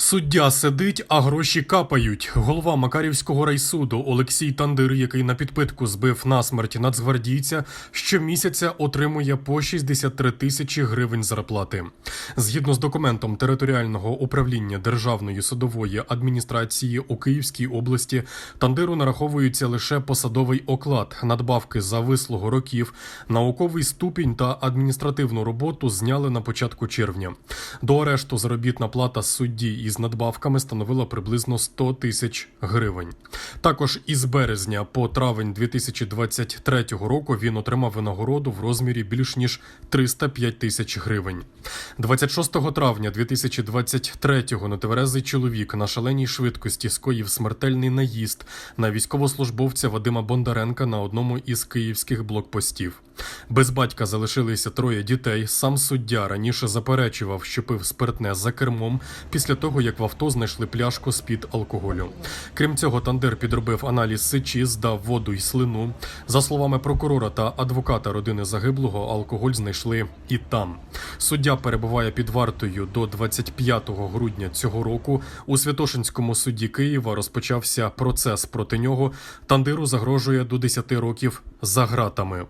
Суддя сидить, а гроші капають. Голова Макарівського райсуду Олексій Тандир, який на підпитку збив насмерть нацгвардійця, щомісяця отримує по 63 тисячі гривень зарплати. Згідно з документом територіального управління Державної судової адміністрації у Київській області, Тандиру нараховується лише посадовий оклад, надбавки за вислугу років, науковий ступінь та адміністративну роботу зняли на початку червня. До арешту заробітна плата судді із надбавками становила приблизно 100 тисяч гривень. Також із березня по травень 2023 року він отримав винагороду в розмірі більш ніж 305 тисяч гривень. 26 травня 2023-го нетверезий чоловік на шаленій швидкості скоїв смертельний наїзд на військовослужбовця Вадима Бондаренка на одному із київських блокпостів. Без батька залишилися троє дітей. Сам суддя раніше заперечував, що пив спиртне за кермом після того, як в авто знайшли пляшку з-під алкоголю. Крім цього, Тандир підробив аналіз сечі, здав воду й слину. За словами прокурора та адвоката родини загиблого, алкоголь знайшли і там. Суддя перебуває під вартою до 25 грудня цього року. У Святошинському суді Києва розпочався процес проти нього. Тандиру загрожує до 10 років за ґратами.